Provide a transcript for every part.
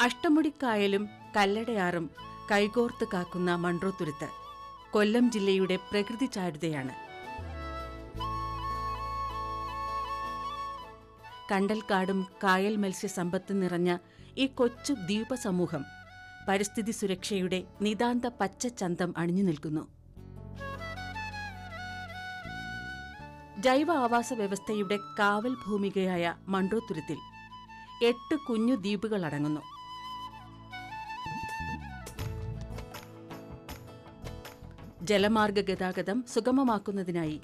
അഷ്ടമുടിക്കായലും കല്ലടയാറും കൈകോർത്ത് കാക്കുന്ന മൺട്രോത്തുരുത്ത് കൊല്ലം ജില്ലയുടെ പ്രകൃതി ചാരുതയാണ്. കണ്ടൽക്കാടും കായൽ മത്സ്യസമ്പത്ത് നിറഞ്ഞ ഈ കൊച്ചു ദ്വീപ സമൂഹം പരിസ്ഥിതി സുരക്ഷയുടെ നിതാന്ത പച്ച ചന്തം അണിഞ്ഞു നിൽക്കുന്നു. ജൈവ ആവാസ വ്യവസ്ഥയുടെ കാവൽ ഭൂമികയായ മൺട്രോത്തുരുത്തിൽ എട്ട് കുഞ്ഞു ദ്വീപുകൾ അടങ്ങുന്നു ജലമാർഗ ഗതാഗതം സുഗമമാക്കുന്നതിനായി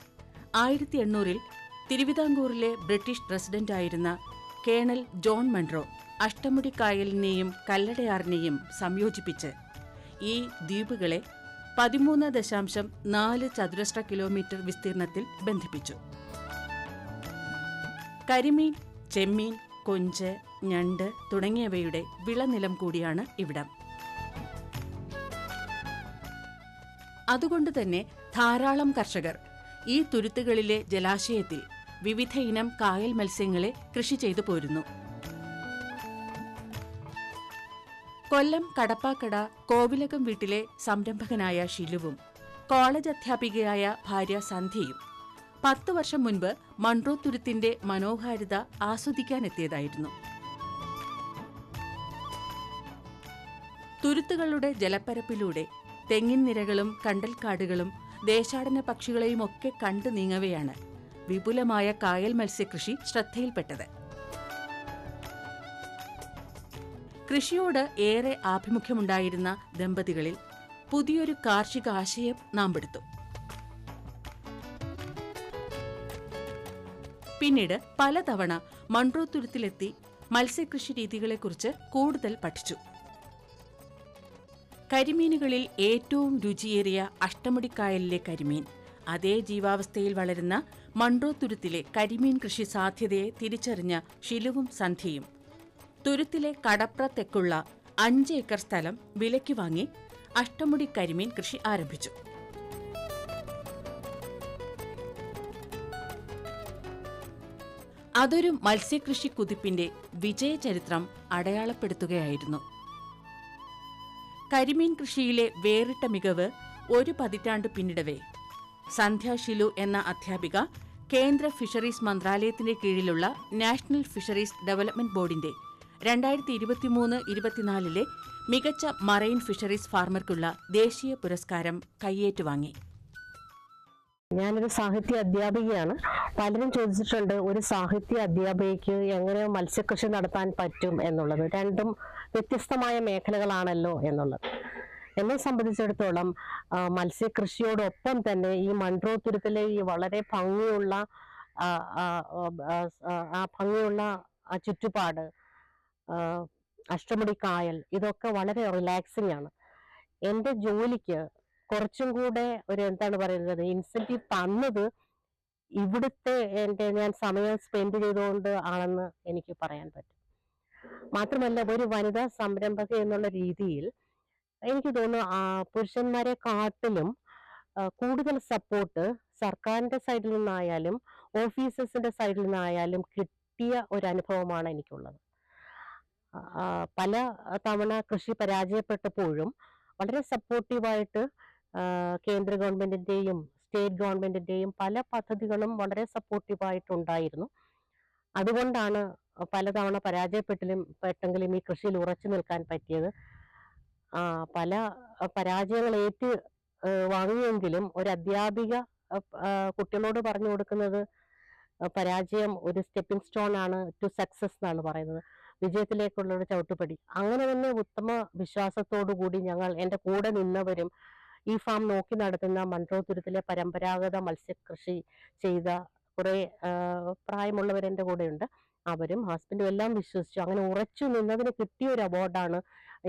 ആയിരത്തി എണ്ണൂറിൽ തിരുവിതാംകൂറിലെ ബ്രിട്ടീഷ് പ്രസിഡന്റായിരുന്ന കേണൽ ജോൺ മൺറോ അഷ്ടമുടി കായലിനെയും കല്ലടയാറിനെയും സംയോജിപ്പിച്ച് ഈ ദ്വീപുകളെ പതിമൂന്ന് ദശാംശം നാല് ചതുരശ്ര കിലോമീറ്റർ വിസ്തീർണത്തിൽ ബന്ധിപ്പിച്ചു. കരിമീൻ ചെമ്മീൻ കൊഞ്ച് ഞണ്ട് തുടങ്ങിയവയുടെ വിളനിലം കൂടിയാണ് ഇവിടം. അതുകൊണ്ട് തന്നെ ധാരാളം കർഷകർ ഈ തുരുത്തുകളിലെ ജലാശയത്തിൽ വിവിധ ഇനം കായൽ മത്സ്യങ്ങളെ കൃഷി ചെയ്തു പോരുന്നു. കൊല്ലം കടപ്പാക്കട കോവിലകം വീട്ടിലെ സംരംഭകനായ ഷിലുവും കോളേജ് അധ്യാപികയായ ഭാര്യ സന്ധ്യയും പത്തു വർഷം മുൻപ് മൺട്രോ തുരുത്തിന്റെ മനോഹാരിത ആസ്വദിക്കാനെത്തിയതായിരുന്നു. തുരുത്തുകളുടെ ജലപ്പരപ്പിലൂടെ തെങ്ങിൻ നിരകളും കണ്ടൽക്കാടുകളും ദേശാടന പക്ഷികളെയും ഒക്കെ കണ്ടു നീങ്ങവെയാണ് വിപുലമായ കായൽ മത്സ്യകൃഷി ശ്രദ്ധയിൽപ്പെട്ടത്. കൃഷിയോട് ഏറെ ആഭിമുഖ്യമുണ്ടായിരുന്ന ദമ്പതികളിൽ പുതിയൊരു കാർഷിക ആശയം നാം പെടുത്തു. പിന്നീട് പലതവണ മൺട്രോത്തുരുത്തിലെത്തി മത്സ്യകൃഷി രീതികളെക്കുറിച്ച് കൂടുതൽ പഠിച്ചു. കരിമീനുകളിൽ ഏറ്റവും രുചിയേറിയ അഷ്ടമുടിക്കായലിലെ കരിമീൻ. അതേ ജീവാവസ്ഥയിൽ വളരുന്ന മൺട്രോ തുരുത്തിലെ കരിമീൻ കൃഷി സാധ്യതയെ തിരിച്ചറിഞ്ഞ ശിലുവും സന്ധ്യയും. തുരുത്തിലെ കടപ്ര തെക്കുള്ള അഞ്ച് ഏക്കർ സ്ഥലം വിലയ്ക്ക് വാങ്ങി അഷ്ടമുടി കരിമീൻ കൃഷി ആരംഭിച്ചു. അതൊരു മത്സ്യകൃഷി കുതിപ്പിന്റെ വിജയചരിത്രം അടയാളപ്പെടുത്തുകയായിരുന്നു. കരിമീൻ കൃഷിയിലെ വേറിട്ട മികവ് ഒരു പതിറ്റാണ്ട് പിന്നിടവേ. സന്ധ്യ ഷിലു എന്ന അധ്യാപിക കേന്ദ്ര ഫിഷറീസ് മന്ത്രാലയത്തിന്റെ കീഴിലുള്ള നാഷണൽ ഫിഷറീസ് ഡെവലപ്മെന്റ് ബോർഡിന്റെ രണ്ടായിരത്തി ഇരുപത്തിമൂന്ന് ഇരുപത്തിനാലിലെ മികച്ച മറൈൻ ഫിഷറീസ് ഫാർമർക്കുള്ള ദേശീയ പുരസ്കാരം കയ്യേറ്റുവാങ്ങി ഞാനൊരു സാഹിത്യ അധ്യാപികയാണ്. പലരും ചോദിച്ചിട്ടുണ്ട് ഒരു സാഹിത്യ അധ്യാപികയ്ക്ക് എങ്ങനെ മത്സ്യകൃഷി നടത്താൻ പറ്റും എന്നുള്ളത്? രണ്ടും വ്യത്യസ്തമായ മേഖലകളാണല്ലോ എന്നുള്ളത്. എന്നെ സംബന്ധിച്ചിടത്തോളം മത്സ്യകൃഷിയോടൊപ്പം തന്നെ ഈ മൺട്രോ തുരുത്തിലെ ഈ വളരെ ഭംഗിയുള്ള ആ, ഭംഗിയുള്ള ആ ചുറ്റുപാട് അഷ്ടമുടി കായൽ ഇതൊക്കെ വളരെ റിലാക്സിങ് ആണ്. എന്റെ ജോലിക്ക് കുറച്ചും കൂടെ ഒരു എന്താണ് പറയുന്നത് ഇൻസെന്റീവ് തന്നത് ഇവിടുത്തെ എന്റെ ഞാൻ സമയം സ്പെൻഡ് ചെയ്തുകൊണ്ട് ആണെന്ന് എനിക്ക് പറയാൻ പറ്റും. മാത്രമല്ല ഒരു വനിതാ സംരംഭക എന്നുള്ള രീതിയിൽ എനിക്ക് തോന്നുന്നു പുരുഷന്മാരെ കാട്ടിലും കൂടുതൽ സപ്പോർട്ട് സർക്കാരിന്റെ സൈഡിൽ നിന്നായാലും ഓഫീസേഴ്സിന്റെ സൈഡിൽ നിന്നായാലും കിട്ടിയ ഒരു അനുഭവമാണ് എനിക്കുള്ളത്. പല തവണ കൃഷി പരാജയപ്പെട്ടപ്പോഴും വളരെ സപ്പോർട്ടീവായിട്ട് കേന്ദ്ര ഗവൺമെന്റിന്റെയും സ്റ്റേറ്റ് ഗവൺമെന്റിന്റെയും പല പദ്ധതികളും വളരെ സപ്പോർട്ടീവായിട്ടുണ്ടായിരുന്നു. അതുകൊണ്ടാണ് പലതവണ പരാജയപ്പെട്ടിലും പെട്ടെങ്കിലും ഈ കൃഷിയിൽ ഉറച്ചു നിൽക്കാൻ പറ്റിയത്. പല പരാജയങ്ങൾ ഏറ്റ് വാങ്ങിയെങ്കിലും ഒരു അധ്യാപിക കുട്ടികളോട് പറഞ്ഞു കൊടുക്കുന്നത് പരാജയം ഒരു സ്റ്റെപ്പിംഗ് സ്റ്റോൺ ആണ് ടു സക്സസ് എന്നാണ് പറയുന്നത്. വിജയത്തിലേക്കുള്ള ഒരു ചവിട്ടുപടി. അങ്ങനെ തന്നെ ഉത്തമ വിശ്വാസത്തോടു കൂടി ഞങ്ങൾ എന്റെ കൂടെ നിന്നവരും ഈ ഫാം നോക്കി നടത്തുന്ന മൺട്രോ തുരുത്തിലെ പരമ്പരാഗത മത്സ്യകൃഷി ചെയ്ത കുറെ പ്രായമുള്ളവർ എന്റെ കൂടെയുണ്ട്. അവരും ഹസ്ബൻഡും എല്ലാം വിശ്വസിച്ചു. അങ്ങനെ ഉറച്ചു നിന്നതിന് കിട്ടിയ ഒരു അവാർഡാണ്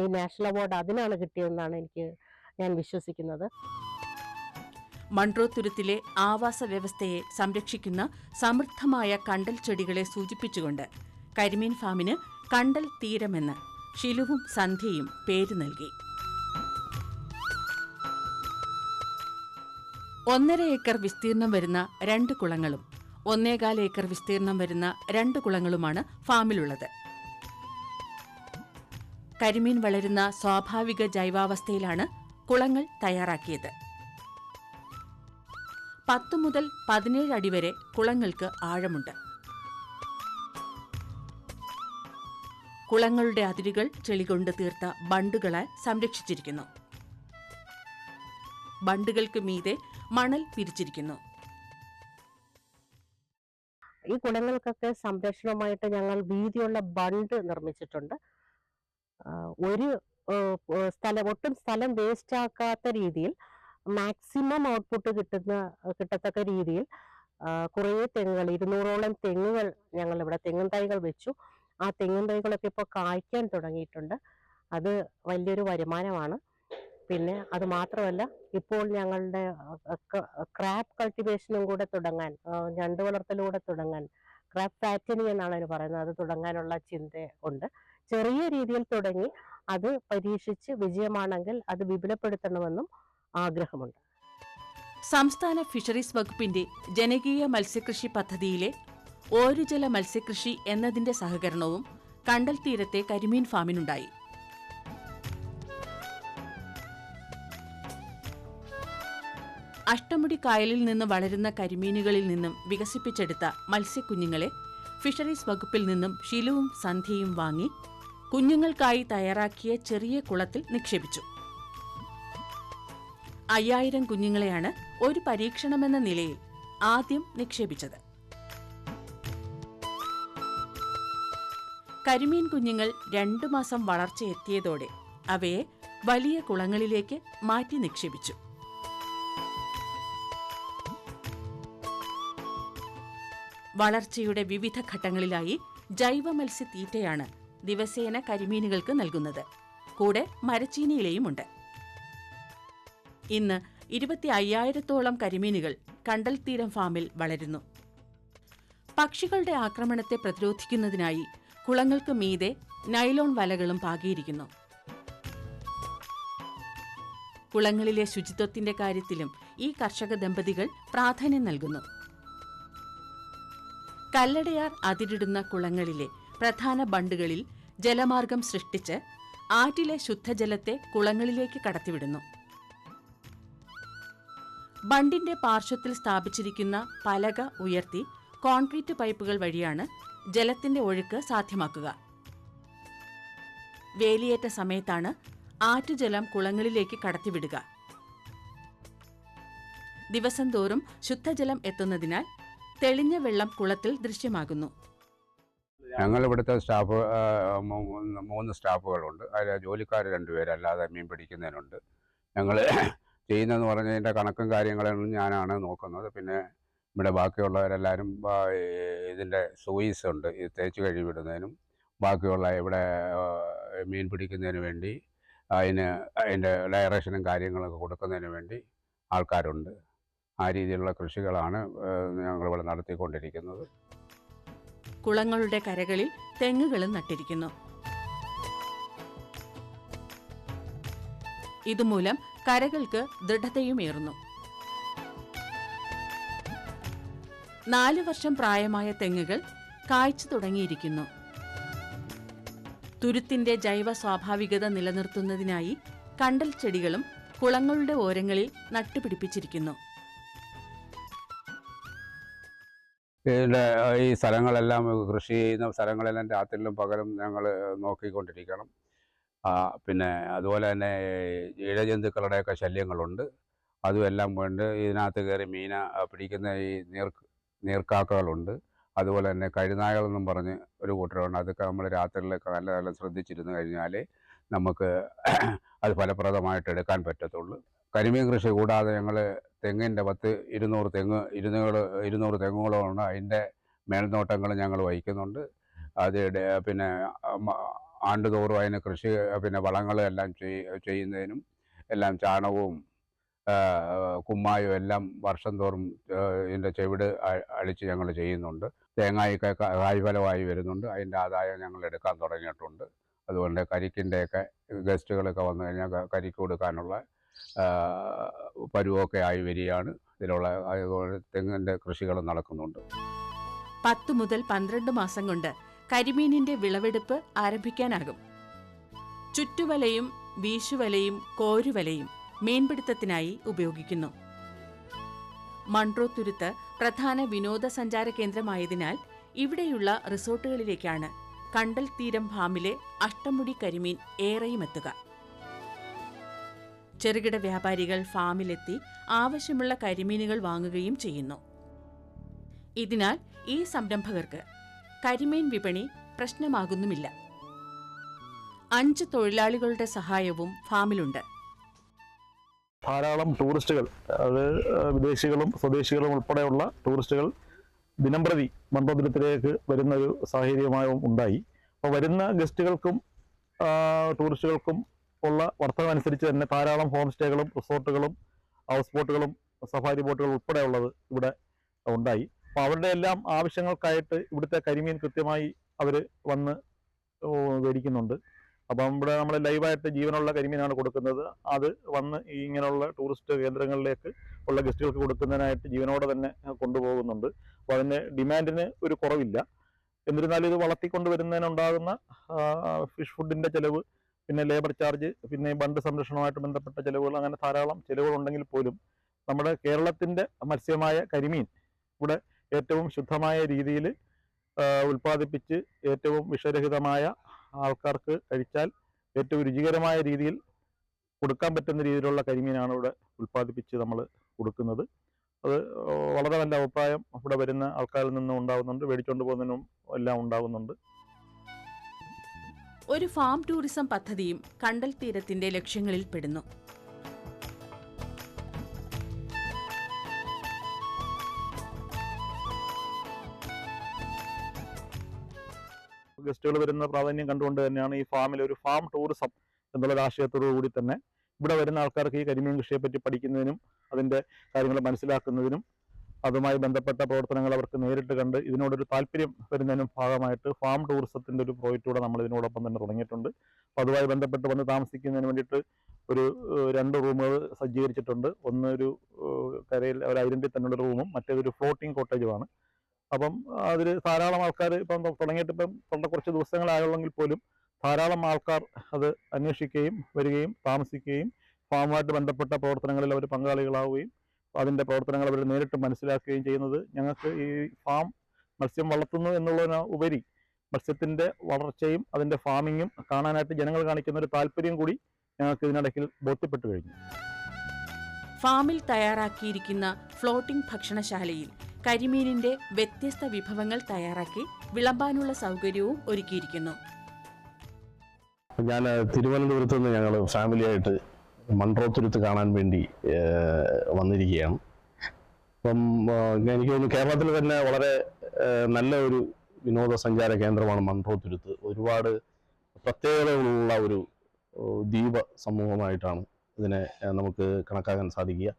ഈ നാഷണൽ അവാർഡ് അതിനാണ് കിട്ടിയതെന്നാണ് എനിക്ക് ഞാൻ വിശ്വസിക്കുന്നത്. മൺട്രോ തുരുത്തിലെ ആവാസ വ്യവസ്ഥയെ സംരക്ഷിക്കുന്ന സമൃദ്ധമായ കണ്ടൽ ചെടികളെ സൂചിപ്പിച്ചുകൊണ്ട് കരിമീൻ ഫാമിന് കണ്ടൽ തീരമെന്ന് ഷിലുവും സന്ധ്യയും പേര് നൽകി. ഒന്നര ഏക്കർ വിസ്തീർണം വരുന്ന രണ്ട് കുളങ്ങളും ഒന്നേകാൽ ഏക്കർ വിസ്തീർണം വരുന്ന രണ്ട് കുളങ്ങളുമാണ് ഫാമിലുള്ളത്. കരിമീൻ വളരുന്ന സ്വാഭാവിക ജൈവാവസ്ഥയിലാണ് കുളങ്ങൾ തയ്യാറാക്കിയത്. പത്ത് മുതൽ പതിനേഴ് അടി വരെ കുളങ്ങൾക്ക് ആഴമുണ്ട്. കുളങ്ങളുടെ അതിരുകൾ ചെളികൊണ്ട് തീർത്ത ബണ്ടുകളാൽ സംരക്ഷിച്ചിരിക്കുന്നു. ബണ്ടുകൾക്ക് മീതെ മണൽ പിരിച്ചിരിക്കുന്നു ഈ കുളങ്ങൾക്കൊക്കെ സംരക്ഷണമായിട്ട് ഞങ്ങൾ വീതിയുള്ള ബണ്ട് നിർമ്മിച്ചിട്ടുണ്ട്. ഒരു സ്ഥലം ഒട്ടും സ്ഥലം വേസ്റ്റ് ആക്കാത്ത രീതിയിൽ മാക്സിമം ഔട്ട്പുട്ട് കിട്ടുന്ന കിട്ടത്തക്ക രീതിയിൽ കുറേ തെങ്ങുകൾ ഇരുന്നൂറോളം തെങ്ങുകൾ ഞങ്ങൾ ഇവിടെ തെങ്ങും തൈകൾ വെച്ചു. ആ തെങ്ങും തൈകളൊക്കെ ഇപ്പോൾ കായ്ക്കാൻ തുടങ്ങിയിട്ടുണ്ട്. അത് വലിയൊരു വരുമാനമാണ്. പിന്നെ അത് മാത്രമല്ല ഇപ്പോൾ ഞങ്ങളുടെ ക്രാപ്പ് കൾട്ടിവേഷനും കൂടെ തുടങ്ങാൻ ഞണ്ട് വളർത്തലൂടെ തുടങ്ങാൻ ക്രാപ്പ് ഫാറ്റനിങ് എന്നാണ് അതിന് പറയുന്നത്. അത് തുടങ്ങാനുള്ള ചിന്ത ഉണ്ട്. ചെറിയ രീതിയിൽ തുടങ്ങി അത് പരീക്ഷിച്ച് വിജയമാണെങ്കിൽ അത് വിപുലപ്പെടുത്തണമെന്നും ആഗ്രഹമുണ്ട്. സംസ്ഥാന ഫിഷറീസ് വകുപ്പിന്റെ ജനകീയ മത്സ്യകൃഷി പദ്ധതിയിലെ ഓരുജല മത്സ്യകൃഷി എന്നതിന്റെ സഹകരണവും കണ്ടൽ തീരത്തെ കരിമീൻ ഫാമിനുണ്ടായി. അഷ്ടമുടി കായലിൽ നിന്ന് വളരുന്ന കരിമീനുകളിൽ നിന്നും വികസിപ്പിച്ചെടുത്ത മത്സ്യക്കുഞ്ഞുങ്ങളെ ഫിഷറീസ് വകുപ്പിൽ നിന്നും ഷിലുവും സന്ധ്യയും വാങ്ങി കുഞ്ഞുങ്ങൾക്കായി തയ്യാറാക്കിയ ചെറിയ കുളത്തിൽ നിക്ഷേപിച്ചു. അയ്യായിരം കുഞ്ഞുങ്ങളെയാണ് ഒരു പരീക്ഷണമെന്ന നിലയിൽ ആദ്യം നിക്ഷേപിച്ചത്. കരിമീൻ കുഞ്ഞുങ്ങൾ രണ്ടു മാസം വളർച്ചയെത്തിയതോടെ അവയെ വലിയ കുളങ്ങളിലേക്ക് മാറ്റി നിക്ഷേപിച്ചു. വളർച്ചയുടെ വിവിധ ഘട്ടങ്ങളിലായി ജൈവ മത്സ്യത്തീറ്റയാണ് ദിവസേന കരിമീനുകൾക്ക് നൽകുന്നത്. കൂടെ മരച്ചീനിയിലയുമുണ്ട്. ഇന്ന് ഇരുപത്തി അയ്യായിരത്തോളം കരിമീനുകൾ കണ്ടൽ തീരം ഫാമിൽ വളരുന്നു. പക്ഷികളുടെ ആക്രമണത്തെ പ്രതിരോധിക്കുന്നതിനായി കുളങ്ങൾക്ക് മീതെ നൈലോൺ വലകളും പാകിയിരിക്കുന്നു. കുളങ്ങളിലെ ശുചിത്വത്തിന്റെ കാര്യത്തിലും ഈ കർഷക ദമ്പതികൾ പ്രാധാന്യം നൽകുന്നു. കല്ലടയാർ അതിരിടുന്ന കുളങ്ങളിലെ പ്രധാന ബണ്ടുകളിൽ ജലമാർഗം സൃഷ്ടിച്ച് ആറ്റിലെ ശുദ്ധജലത്തെ കുളങ്ങളിലേക്ക് കടത്തിവിടുന്നു. ബണ്ടിന്റെ പാർശ്വത്തിൽ സ്ഥാപിച്ചിരിക്കുന്ന പലക ഉയർത്തി കോൺക്രീറ്റ് പൈപ്പുകൾ വഴിയാണ് ജലത്തിന്റെ ഒഴുക്ക് സാധ്യമാക്കുക. വേലിയേറ്റ സമയത്താണ് ആറ്റുജലം കുളങ്ങളിലേക്ക് കടത്തിവിടുക. ദിവസം തോറും ശുദ്ധജലം എത്തുന്നതിനാൽ തെളിഞ്ഞ വെള്ളം കുളത്തിൽ ദൃശ്യമാകുന്നു. ഞങ്ങൾ ഇവിടുത്തെ സ്റ്റാഫ് മൂന്ന് സ്റ്റാഫുകളുണ്ട്. അതിൽ ജോലിക്കാർ രണ്ടുപേരല്ലാതെ മീൻ പിടിക്കുന്നതിനുണ്ട്. ഞങ്ങൾ ചെയ്യുന്നതെന്ന് പറഞ്ഞതിന്റെ കണക്കും കാര്യങ്ങളും ഞാനാണ് നോക്കുന്നത്. പിന്നെ ഇവിടെ ബാക്കിയുള്ളവരെല്ലാവരും ഇതിന്റെ സൂയിസ് ഉണ്ട്. ഇത് തേച്ച് കഴുകിവിടുന്നതിനും ബാക്കിയുള്ള ഇവിടെ മീൻ പിടിക്കുന്നതിന് വേണ്ടി അതിന് അതിന്റെ ഡയറക്ഷനും കാര്യങ്ങളൊക്കെ കൊടുക്കുന്നതിന് വേണ്ടി ആൾക്കാരുണ്ട്. ആ രീതിയിലുള്ള കൃഷികളാണ് ഞങ്ങളിവിടെ നടത്തിക്കൊണ്ടിരിക്കുന്നത്. കുളങ്ങളുടെ കരകളിൽ തെങ്ങുകളും നട്ടിരിക്കുന്നു. ഇതുമൂലം കരകൾക്ക് ദൃഢതയുമേറുന്നു നാലു വർഷം പ്രായമായ തെങ്ങുകൾ കാഴ്ചു തുടങ്ങിയിരിക്കുന്നു. തുരുത്തിന്റെ ജൈവ സ്വാഭാവികത നിലനിർത്തുന്നതിനായി കണ്ടൽ ചെടികളും കുളങ്ങളുടെ ഓരങ്ങളിൽ നട്ടുപിടിപ്പിച്ചിരിക്കുന്നു. ഇതിന്റെ ഈ സ്ഥലങ്ങളെല്ലാം കൃഷി ചെയ്യുന്ന സ്ഥലങ്ങളെല്ലാം രാത്രിയിലും പകലും ഞങ്ങൾ നോക്കിക്കൊണ്ടിരിക്കണം. പിന്നെ അതുപോലെ തന്നെ ഇഴജന്തുക്കളുടെയൊക്കെ ശല്യങ്ങളുണ്ട്. അതുമെല്ലാം കൊണ്ട് ഇതിനകത്ത് കയറി മീന പിടിക്കുന്ന ഈ നീർ നീർക്കാക്കകളുണ്ട്. അതുപോലെ തന്നെ കരിനായകളെന്നും പറഞ്ഞ് ഒരു കൂട്ടരുണ്ട്. അതൊക്കെ നമ്മൾ രാത്രിയിലൊക്കെ നല്ല നല്ല ശ്രദ്ധിച്ചിരുന്നു കഴിഞ്ഞാൽ നമുക്ക് അത് ഫലപ്രദമായിട്ട് എടുക്കാൻ പറ്റത്തുള്ളൂ. കരിമീൻ കൃഷി കൂടാതെ ഞങ്ങൾ തെങ്ങിന്റെ പത്ത് ഇരുന്നൂറ് തെങ്ങ് ഇരുന്നൂറ് ഇരുന്നൂറ് തെങ്ങുകളുണ്ട് അതിന്റെ മേൽനോട്ടങ്ങൾ ഞങ്ങൾ വഹിക്കുന്നുണ്ട്. അത് പിന്നെ ആണ്ട് ആണ്ടുതോറും അതിന് കൃഷി പിന്നെ വളങ്ങളും എല്ലാം ചെയ്- ചെയ്യുന്നതിനും എല്ലാം ചാണകവും കുമ്മായും എല്ലാം വർഷം തോറും ഇതിന്റെ ചെവിട് അഴിച്ച് ഞങ്ങൾ ചെയ്യുന്നുണ്ട്. തേങ്ങയൊക്കെ കായ്ഫലമായി വരുന്നുണ്ട്. അതിന്റെ ആദായം ഞങ്ങൾ എടുക്കാൻ തുടങ്ങിയിട്ടുണ്ട്. അതുകൊണ്ട് കരിക്കിന്റെയൊക്കെ ഗസ്റ്റുകളൊക്കെ വന്നു കഴിഞ്ഞാൽ കരിക്ക് കൊടുക്കാനുള്ള പരുവമൊക്കെ ആയി വരികയാണ്. ഇതിലുള്ള തെങ്ങിന്റെ കൃഷികൾ നടക്കുന്നുണ്ട്. പത്ത് മുതൽ പന്ത്രണ്ട് മാസം കൊണ്ട് കരിമീനിന്റെ വിളവെടുപ്പ് ആരംഭിക്കാനാകും. ചുറ്റുവലയും വീശുവലയും കോരുവലയും മീൻപിടുത്തത്തിനായി ഉപയോഗിക്കുന്നു. മൺട്രോത്തുരുത്ത് പ്രധാന വിനോദസഞ്ചാര കേന്ദ്രമായതിനാൽ ഇവിടെയുള്ള റിസോർട്ടുകളിലേക്കാണ് കണ്ടൽ തീരം ഫാമിലെ അഷ്ടമുടി കരിമീൻ ഏറെയും എത്തുക. ചെറുകിട വ്യാപാരികൾ ഫാമിലെത്തി ആവശ്യമുള്ള കരിമീനുകൾ വാങ്ങുകയും ചെയ്യുന്നു. ഇതിനാൽ ഈ സംരംഭകർക്ക് കരിമീൻ വിപണി പ്രശ്നമാകുന്നുമില്ല. അഞ്ച് തൊഴിലാളികളുടെ സഹായവും ഫാമിലുണ്ട്. ധാരാളം ടൂറിസ്റ്റുകൾ അത് വിദേശികളും സ്വദേശികളും ഉൾപ്പെടെയുള്ള ടൂറിസ്റ്റുകൾ ദിനംപ്രതി മണ്ഡപത്തിലേക്ക് വരുന്ന ഒരു സാഹചര്യമായും ഉണ്ടായി. അപ്പോൾ വരുന്ന ഗസ്റ്റുകൾക്കും ടൂറിസ്റ്റുകൾക്കും ഉള്ള വർത്തകം അനുസരിച്ച് തന്നെ ധാരാളം ഹോം സ്റ്റേകളും റിസോർട്ടുകളും ഹൗസ് ബോട്ടുകളും സഫാരി ബോട്ടുകളും ഉൾപ്പെടെയുള്ളത് ഇവിടെ ഉണ്ടായി. അപ്പോൾ അവരുടെ എല്ലാം ആവശ്യങ്ങൾക്കായിട്ട് ഇവിടുത്തെ കരിമീൻ കൃത്യമായി അവർ വന്ന് മേടിക്കുന്നുണ്ട്. അപ്പം ഇവിടെ നമ്മൾ ലൈവായിട്ട് ജീവനുള്ള കരിമീനാണ് കൊടുക്കുന്നത്. അത് വന്ന് ഇങ്ങനെയുള്ള ടൂറിസ്റ്റ് കേന്ദ്രങ്ങളിലേക്ക് ഉള്ള ഗസ്റ്റുകൾക്ക് കൊടുക്കുന്നതിനായിട്ട് ജീവനോടെ തന്നെ കൊണ്ടുപോകുന്നുണ്ട്. അപ്പോൾ അതിന് ഡിമാൻഡിന് ഒരു കുറവില്ല. എന്നിരുന്നാലും ഇത് വളർത്തിക്കൊണ്ട് വരുന്നതിനുണ്ടാകുന്ന ഫിഷ് ഫുഡിന്റെ ചെലവ് പിന്നെ ലേബർ ചാർജ് പിന്നെ ബണ്ട് സംരക്ഷണവുമായിട്ട് ബന്ധപ്പെട്ട ചിലവുകൾ അങ്ങനെ ധാരാളം ചിലവുകൾ ഉണ്ടെങ്കിൽ പോലും നമ്മുടെ കേരളത്തിന്റെ മത്സ്യമായ കരിമീൻ ഇവിടെ ഏറ്റവും ശുദ്ധമായ രീതിയിൽ ഉൽപ്പാദിപ്പിച്ച് ഏറ്റവും വിഷരഹിതമായ ആൾക്കാർക്ക് കഴിച്ചാൽ ഏറ്റവും രുചികരമായ രീതിയിൽ കൊടുക്കാൻ പറ്റുന്ന രീതിയിലുള്ള കരിമീനാണ് ഇവിടെ ഉൽപ്പാദിപ്പിച്ച് നമ്മൾ കൊടുക്കുന്നത്. അത് വളരെ നല്ല അഭിപ്രായം ഇവിടെ വരുന്ന ആൾക്കാരിൽ നിന്നും ഉണ്ടാകുന്നുണ്ട് മേടിച്ചുകൊണ്ട് പോകുന്നതിനും എല്ലാം ഉണ്ടാകുന്നുണ്ട് ഒരു ഫാം ടൂറിസം പദ്ധതിയും കണ്ടൽ തീരത്തിന്റെ ലക്ഷ്യങ്ങളിൽ പെടുന്നു. ഗസ്റ്റുകൾ വരുന്ന പ്രാധാന്യം കണ്ടുകൊണ്ട് തന്നെയാണ് ഈ ഫാമിൽ ഒരു ഫാം ടൂറിസം എന്നുള്ള ആശയത്തോടു കൂടി തന്നെ. ഇവിടെ വരുന്ന ആൾക്കാർക്ക് ഈ കരിമീൻ കൃഷിയെ പറ്റി പഠിക്കുന്നതിനും അതിന്റെ കാര്യങ്ങൾ മനസ്സിലാക്കുന്നതിനും അതുമായി ബന്ധപ്പെട്ട പ്രവർത്തനങ്ങൾ അവർക്ക് നേരിട്ട് കണ്ട് ഇതിനോടൊരു താല്പര്യം വരുന്നതിനും ഭാഗമായിട്ട് ഫാം ടൂറിസത്തിന്റെ ഒരു പ്രോജക്റ്റ് കൂടെ നമ്മൾ ഇതിനോടൊപ്പം തന്നെ തുടങ്ങിയിട്ടുണ്ട്. അപ്പോൾ അതുമായി ബന്ധപ്പെട്ട് വന്ന് താമസിക്കുന്നതിന് വേണ്ടിയിട്ട് ഒരു രണ്ട് റൂമുകൾ സജ്ജീകരിച്ചിട്ടുണ്ട്. ഒന്ന് ഒരു കരയിൽ ഒരു ഐഡന്റി തന്നെയുള്ള റൂമും മറ്റേതൊരു ഫ്ലോട്ടിംഗ് കോട്ടേജുമാണ് അപ്പം അതിൽ ധാരാളം ആൾക്കാർ ഇപ്പം തുടങ്ങിയിട്ട് ഇപ്പം തൊണ്ട കുറച്ച് ദിവസങ്ങളായുള്ളെങ്കിൽ പോലും ധാരാളം ആൾക്കാർ അത് അന്വേഷിക്കുകയും വരികയും താമസിക്കുകയും ഫാമുമായിട്ട് ബന്ധപ്പെട്ട പ്രവർത്തനങ്ങളിൽ അവർ പങ്കാളികളാവുകയും അതിന്റെ പ്രവർത്തനങ്ങൾ അവർ നേരിട്ട് മനസ്സിലാക്കുകയും ചെയ്യുന്നത്. ഞങ്ങൾക്ക് ഈ ഫാം മത്സ്യം വളർത്തുന്നു എന്നുള്ളതിന് ഉപരി മത്സ്യത്തിന്റെ വളർച്ചയും അതിന്റെ ഫാമിങ്ങും കാണാനായിട്ട് ജനങ്ങൾ കാണിക്കുന്ന ഒരു താല്പര്യം കൂടി ഞങ്ങൾക്ക് ഇതിനിടയ്ക്ക് ബോധ്യപ്പെട്ടു കഴിഞ്ഞു. ഫാമിൽ തയ്യാറാക്കിയിരിക്കുന്ന ഫ്ലോട്ടിംഗ് ഭക്ഷണശാലയിൽ കരിമീനിന്റെ വ്യത്യസ്ത വിഭവങ്ങൾ തയ്യാറാക്കി വിളമ്പാനുള്ള സൗകര്യവും ഒരുക്കിയിരിക്കുന്നു. ഞാൻ തിരുവനന്തപുരത്ത് നിന്ന് ഞങ്ങൾ ഫാമിലിയായിട്ട് മൺട്രോത്തുരുത്ത് കാണാൻ വേണ്ടി വന്നിരിക്കുകയാണ്. അപ്പം എനിക്ക് തോന്നുന്നു കേരളത്തിൽ തന്നെ വളരെ നല്ല ഒരു വിനോദസഞ്ചാര കേന്ദ്രമാണ് മൺറോത്തുരുത്ത്. ഒരുപാട് പ്രത്യേകതകളുള്ള ഒരു ദ്വീപ സമൂഹമായിട്ടാണ് ഇതിനെ നമുക്ക് കണക്കാക്കാൻ സാധിക്കുക.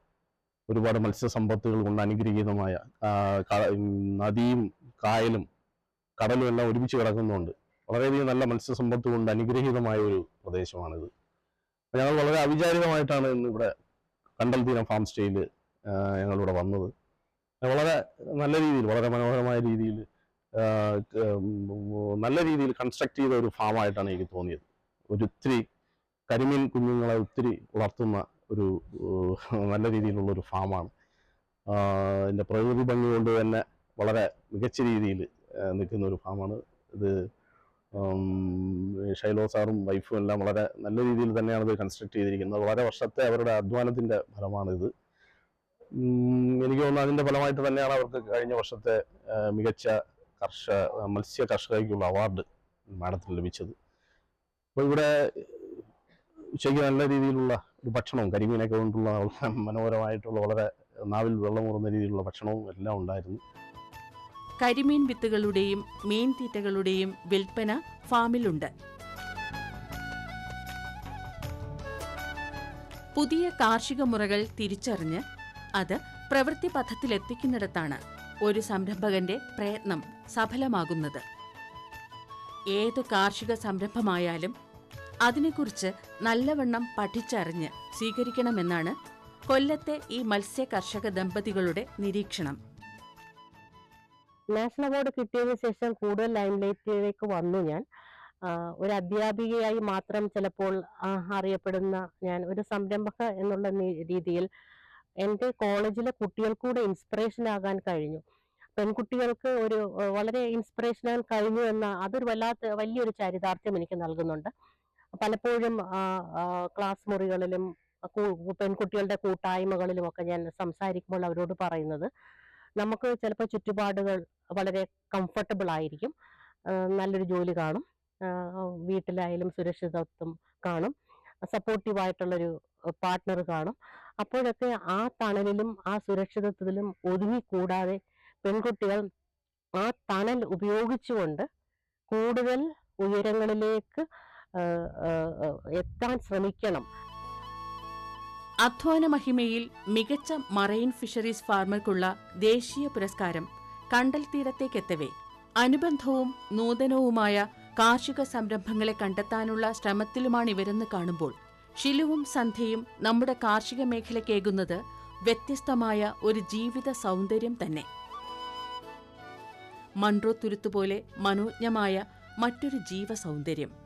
ഒരുപാട് മത്സ്യസമ്പത്തുകൾ കൊണ്ട് അനുഗ്രഹീതമായ നദിയും കായലും കടലും എല്ലാം ഒരുമിച്ച് കിടക്കുന്നുണ്ട്. വളരെയധികം നല്ല മത്സ്യസമ്പത്ത് കൊണ്ട് അനുഗ്രഹീതമായ ഒരു പ്രദേശമാണിത്. ഞങ്ങൾ വളരെ അവിചാരിതമായിട്ടാണ് ഇന്ന് ഇവിടെ കണ്ടൽ തീരം ഫാം സ്റ്റേയിൽ ഞങ്ങളിവിടെ വന്നത്. വളരെ നല്ല രീതിയിൽ വളരെ മനോഹരമായ രീതിയിൽ നല്ല രീതിയിൽ കൺസ്ട്രക്ട് ചെയ്ത ഒരു ഫാമായിട്ടാണ് എനിക്ക് തോന്നിയത്. ഒരു ഒത്തിരി കരിമീൻ കുഞ്ഞുങ്ങളെ ഒത്തിരി വളർത്തുന്ന ഒരു നല്ല രീതിയിലുള്ള ഒരു ഫാമാണ് അതിന്റെ പ്രകൃതി ഭംഗി കൊണ്ട് തന്നെ വളരെ മികച്ച രീതിയിൽ നിൽക്കുന്ന ഒരു ഫാമാണ് ഇത് ഷൈലോ സാറും വൈഫും എല്ലാം വളരെ നല്ല രീതിയിൽ തന്നെയാണ് ഇത് കൺസ്ട്രക്ട് ചെയ്തിരിക്കുന്നത്. വളരെ വർഷത്തെ അവരുടെ അധ്വാനത്തിന്റെ ഫലമാണിത്. എനിക്ക് തോന്നുന്നു അതിന്റെ ഫലമായിട്ട് തന്നെയാണ് അവർക്ക് കഴിഞ്ഞ വർഷത്തെ മികച്ച കർഷക മത്സ്യ കർഷകയ്ക്കുള്ള അവാർഡ് മാഡത്തിന് ലഭിച്ചത്. അപ്പോൾ ഇവിടെ ഉച്ചയ്ക്ക് നല്ല രീതിയിലുള്ള ഒരു ഭക്ഷണവും കരിമീനൊക്കെ കൊണ്ടുള്ള മനോഹരമായിട്ടുള്ള വളരെ നാവിൽ വെള്ളമൂറുന്ന രീതിയിലുള്ള ഭക്ഷണവും എല്ലാം ഉണ്ടായിരുന്നു. കരിമീൻ വിത്തുകളുടെയും മീൻ തീറ്റകളുടെയും വിൽപ്പന ഫാമിലുണ്ട്. പുതിയ കാർഷിക മുറകൾ തിരിച്ചറിഞ്ഞ് അത് പ്രവൃത്തി പഥത്തിലെത്തിക്കുന്നിടത്താണ് ഒരു സംരംഭകന്റെ പ്രയത്നം സഫലമാകുന്നത്. ഏത് കാർഷിക സംരംഭമായാലും അതിനെക്കുറിച്ച് നല്ലവണ്ണം പഠിച്ചറിഞ്ഞ് സ്വീകരിക്കണമെന്നാണ് കൊല്ലത്തെ ഈ മത്സ്യ കർഷക ദമ്പതികളുടെ നിരീക്ഷണം. നാഷണൽ അവാർഡ് കിട്ടിയതിന് ശേഷം കൂടുതൽ ലൈം ലൈറ്റിലേക്ക് വന്നു ഞാൻ. ഒരു അധ്യാപികയായി മാത്രം ചിലപ്പോൾ അറിയപ്പെടുന്ന ഞാൻ ഒരു സംരംഭക എന്നുള്ള രീതിയിൽ എന്റെ കോളേജിലെ കുട്ടികൾക്കൂടെ ഇൻസ്പിറേഷൻ ആകാൻ കഴിഞ്ഞു. പെൺകുട്ടികൾക്ക് ഒരു വളരെ ഇൻസ്പിറേഷൻ ആകാൻ കഴിഞ്ഞു എന്ന അതൊരു വല്ലാത്ത വലിയൊരു ചരിതാർത്ഥ്യം എനിക്ക് നൽകുന്നുണ്ട്. പലപ്പോഴും ക്ലാസ് മുറികളിലും പെൺകുട്ടികളുടെ കൂട്ടായ്മകളിലും ഒക്കെ ഞാൻ സംസാരിക്കുമ്പോൾ അവരോട് പറയുന്നത് നമുക്ക് ചിലപ്പോൾ ചുറ്റുപാടുകൾ വളരെ കംഫർട്ടബിൾ ആയിരിക്കും. നല്ലൊരു ജോലി കാണും. വീട്ടിലായാലും സുരക്ഷിതത്വം കാണും. സപ്പോർട്ടീവ് ആയിട്ടുള്ളൊരു പാർട്ട്ണർ കാണും. അപ്പോഴൊക്കെ ആ തണലിലും ആ സുരക്ഷിതത്വത്തിലും ഒതുങ്ങിക്കൂടാതെ പെൺകുട്ടികൾ ആ തണൽ ഉപയോഗിച്ചുകൊണ്ട് കൂടുതൽ ഉയരങ്ങളിലേക്ക് എത്താൻ ശ്രമിക്കണം. അധ്വാന മഹിമയിൽ മികച്ച മറൈൻ ഫിഷറീസ് ഫാർമർക്കുള്ള ദേശീയ പുരസ്കാരം കണ്ടൽ തീരത്തേക്കെത്തവേ. അനുബന്ധവും നൂതനവുമായ കാർഷിക സംരംഭങ്ങളെ കണ്ടെത്താനുള്ള ശ്രമത്തിലുമാണിവരെന്ന് കാണുമ്പോൾ ഷിലുവും സന്ധ്യയും നമ്മുടെ കാർഷിക മേഖലയ്ക്കേകുന്നത് വ്യത്യസ്തമായ ഒരു ജീവിത സൗന്ദര്യം തന്നെ. മൺട്രോ തുരുത്തുപോലെ മനോജ്ഞമായ മറ്റൊരു ജീവസൗന്ദര്യം.